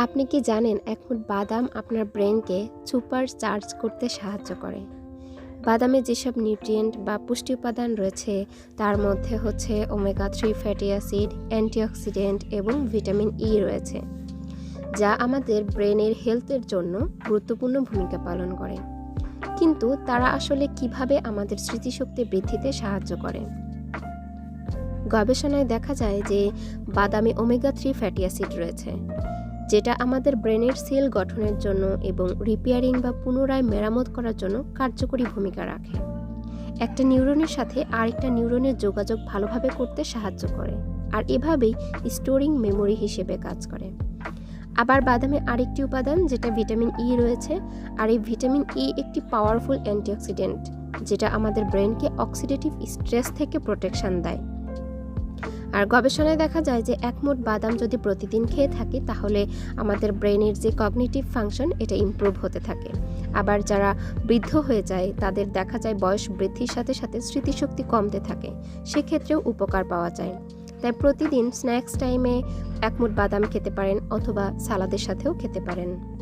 আপনি কি জানেন মুঠ বাদাম আপনার ব্রেনকে সুপার চার্জ করতে সাহায্য করে? বাদামে যেসব নিউট্রিয়েন্ট বা পুষ্টি উপাদান রয়েছে, তার মধ্যে হচ্ছে omega three fatty acid, antioxidant এবং ভিটামিন ই রয়েছে, যা আমাদের ব্রেনের হেলথের জন্য গুরুত্বপূর্ণ ভূমিকা পালন করে। কিন্তু তারা আসলে কীভাবে আমাদের স্মৃতিশক্তি বৃদ্ধিতে সাহায্য করে? গবেষণায় দেখা যায় যে বাদামে ওমেগা থ্রি ফ্যাটি অ্যাসিড রয়েছে যেটা আমাদের ব্রেনের সেল গঠনের জন্য এবং রিপেয়ারিং বা পুনরায় মেরামত করার জন্য কার্যকরী ভূমিকা রাখে। একটা নিউরনের সাথে আরেকটা নিউরনের যোগাযোগ ভালোভাবে করতে সাহায্য করে, আর এভাবেই স্টোরিং মেমোরি হিসেবে কাজ করে। আবার বাদামে আরেকটি উপাদান, যেটা ভিটামিন ই রয়েছে, আর এই ভিটামিন ই একটি পাওয়ারফুল অ্যান্টিঅক্সিডেন্ট যেটা আমাদের ব্রেনকে অক্সিডেটিভ স্ট্রেস থেকে প্রোটেকশন দেয়। আর গবেষণায় দেখা যায় যে এক মুঠ বাদাম যদি প্রতিদিন খেয়ে থাকি, তাহলে আমাদের ব্রেনের যে কগনিটিভ ফাংশন, এটা ইমপ্রুভ হতে থাকে। আবার যারা বৃদ্ধ হয়ে যায়, তাদের দেখা যায় বয়স বৃদ্ধির সাথে সাথে স্মৃতিশক্তি কমতে থাকে। সেক্ষেত্রেও উপকার পাওয়া যায়। তাই প্রতিদিন স্ন্যাক্স টাইমে এক মুঠ বাদাম খেতে পারেন অথবা সালাদের সাথেও খেতে পারেন।